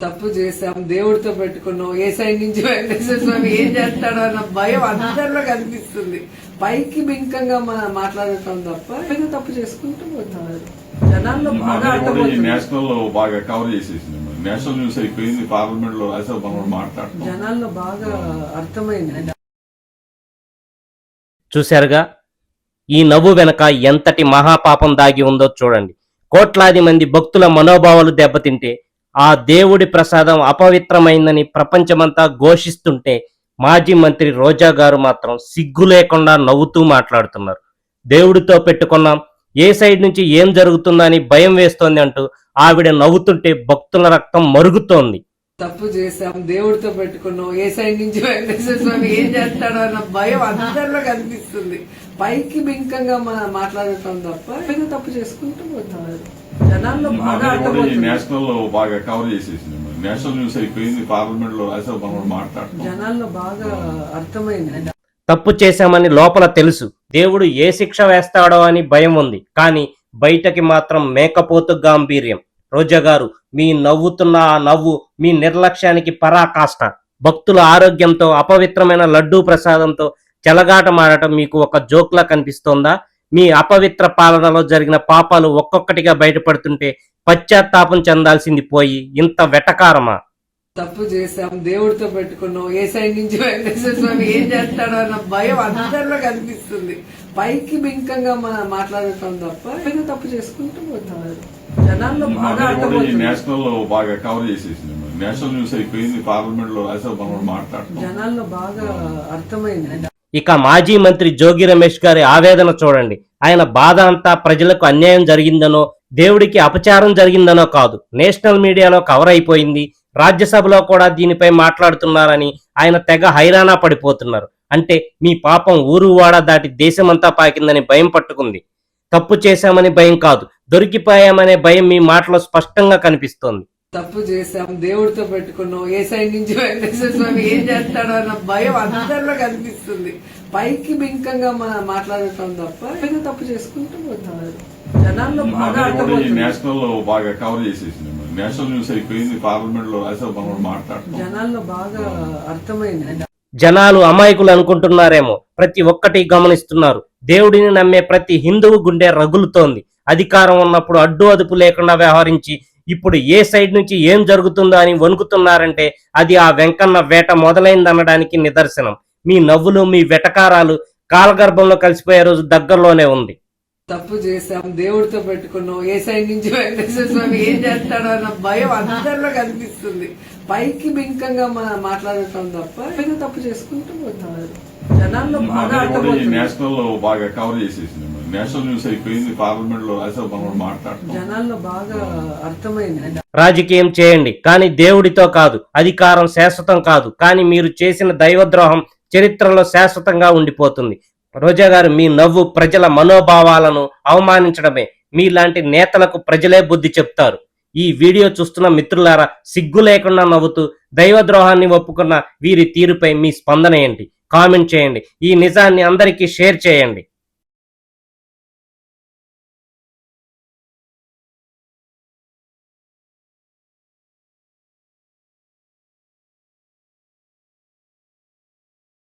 తప్పు చేశాం దేవుడితో పెట్టుకున్నాం ఏ సైడ్ నుంచి వెంకటేశ్వర స్వామి ఏం చేస్తాడో అన్న భయం అందరిలో కనిపిస్తుంది. పైకి బింకంగా మా- మాట్లాడటం తప్ప ఏదో తప్పు చేసుకుంటూ పోతున్నారు జనాల్లో బాగా నేషనల్ బాగా కవర్ చేసేసింది. నేషనల్ న్యూస్ అయిపోయింది పార్లమెంట్లో రాసే మనం జనాల్లో బాగా అర్థమైంది. చూశారుగా ఈ నవ్వు వెనక ఎంతటి మహాపాపం దాగి ఉందో చూడండి. కోట్లాది మంది భక్తుల మనోభావాలు దెబ్బతింటే ఆ దేవుడి ప్రసాదం అపవిత్రమైందని ప్రపంచమంతా ఘోషిస్తుంటే మాజీ మంత్రి రోజా గారు మాత్రం సిగ్గు లేకుండా నవ్వుతూ మాట్లాడుతున్నారు. దేవుడితో పెట్టుకున్నాం ఏ సైడ్ నుంచి ఏం జరుగుతుందని భయం వేస్తోంది అంటూ ఆవిడ నవ్వుతుంటే భక్తుల రక్తం మరుగుతోంది. తప్పు చేసాం దేవుడితో పెట్టుకున్నాం ఏ సైడ్ నుంచి వెంకటేశ్వర స్వామి ఏం చేస్తాడో అన్న భయం అందరిలో కనిపిస్తుంది. పైకి బింకంగా మా- మాట్లాడటం తప్ప ఏదో తప్పు చేసుకుంటూ పోతున్నారు జనాల్లో బాగా నేషనల్లో కవర్ చేసేసింది. నేషనల్ న్యూస్ అయిపోయింది పార్లమెంట్లో రాసే మనం మాట్లాడుతున్నాం జనాల్లో బాగా అర్థమైంది. తప్పు చేశామని లోపల తెలుసు. దేవుడు ఏ శిక్ష వేస్తాడో అని భయం ఉంది. కానీ బయటకి మాత్రం మేకపోతు గాంభీర్యం. రోజా గారు మీ నవ్వుతున్న ఆ నవ్వు మీ నిర్లక్ష్యానికి పరాకాష్ట. భక్తుల ఆరోగ్యంతో అపవిత్రమైన లడ్డూ ప్రసాదంతో చెలగాటమాడటం మీకు ఒక జోక్లా కనిపిస్తోందా? మీ అపవిత్ర పాలనలో జరిగిన పాపాలు ఒక్కొక్కటిగా బయటపడుతుంటే పశ్చాత్తాపం చెందాల్సింది పోయి ఇంత వెటకారమా? తప్పు చేశాం దేవుడితో పెట్టుకున్నాం ఏ సైడ్ నుంచి వెంకటేశ్వర స్వామి ఏం చేస్తాడో అన్న భయం అందరిలో కనిపిస్తుంది. పైకి బింకంగా మా- మాట్లాడటం తప్ప ఏదో తప్పు చేసుకుంటూ పోతున్నారు జనాల్లో బాగా నేషనల్లో బాగా కవర్ చేసేసింది. నేషనల్ న్యూస్ అయిపోయింది పార్లమెంట్లో రాసే మనం మాట్లాడుతున్నాం జనాల్లో బాగా అర్థమైంది. ఇక మాజీ మంత్రి జోగి రమేష్ గారి ఆవేదన చూడండి. ఆయన బాధ అంతా ప్రజలకు అన్యాయం జరిగిందనో దేవుడికి అపచారం జరిగిందనో కాదు. నేషనల్ మీడియాలో కవర్ అయిపోయింది. రాజ్యసభలో కూడా దీనిపై మాట్లాడుతున్నారని ఆయన తెగ హైరాణా పడిపోతున్నారు. అంటే మీ పాపం ఊరు వాడ దాటి దేశమంతా పాకిందని భయం పట్టుకుంది. తప్పు చేశామని భయం కాదు. దొరికిపోయామనే భయం మీ మాటలో స్పష్టంగా కనిపిస్తోంది. తప్పు చేశాం దేవుడితో పెట్టుకున్నాం ఏ సైడ్ నుంచి వెంకటేశ్వర స్వామి ఏం చేస్తాడో అన్న భయం అందరిలో కనిపిస్తుంది. పైకి బింకంగా మా- మాట్లాడటం తప్ప ఏదో తప్పు చేసుకుంటూ పోతున్నారు. జనాల్లో బాగా నేషనల్ బాగా కవర్ చేసేసింది. నేషనల్ న్యూస్ అయిపోయింది పార్లమెంట్లో మనం మాట్లాడుతున్నాం జనాల్లో బాగా అర్థమైంది. జనాలు అమాయకులు అనుకుంటున్నారేమో ప్రతి ఒక్కటి గమనిస్తున్నారు. దేవుడిని నమ్మే ప్రతి హిందువు గుండె రగులుతోంది. అధికారం ఉన్నప్పుడు అడ్డు అదుపు లేకుండా వ్యవహరించి ఇప్పుడు ఏ సైడ్ నుంచి ఏం జరుగుతుందో అని వణుకుతున్నారంటే అది ఆ వెంకన్న వేట మొదలైందనడానికి నిదర్శనం. మీ నవ్వులు మీ వెటకారాలు కాలగర్భంలో కలిసిపోయే రోజు దగ్గరలోనే ఉంది. తప్పు చేశాం దేవుడితో పెట్టుకున్నాం ఏ సైడ్ నుంచి వెంకటేశ్వర స్వామి ఏం చేస్తాడో అన్న భయం అందరిలో కనిపిస్తుంది. పైకి బింకంగా మా- మాట్లాడటం తప్ప ఏదో తప్పు చేసుకుంటూ పోతున్నారు. జనాల్లో బాగా నేషనల్ బాగా కవర్ చేసేసింది. నేషనల్ న్యూస్ అయిపోయింది పార్లమెంట్లో మనం మాట్లాడుతున్నాం రాజకీయం చేయండి కానీ దేవుడితో కాదు అధికారం శాశ్వతం కాదు కానీ మీరు చేసిన దైవద్రోహం చరిత్రలో శాశ్వతంగా ఉండిపోతుంది. రోజా గారు మీ నవ్వు ప్రజల మనోభావాలను అవమానించడమే మీలాంటి నేతలకు ప్రజలే బుద్ధి చెప్తారు. ఈ వీడియో చూస్తున్న మిత్రులారా సిగ్గు లేకుండా నవ్వుతూ దైవద్రోహాన్ని ఒప్పుకున్న వీరి తీరుపై మీ స్పందన ఏంటి? కామెంట్ చేయండి. ఈ నిజాన్ని అందరికీ షేర్ చేయండి.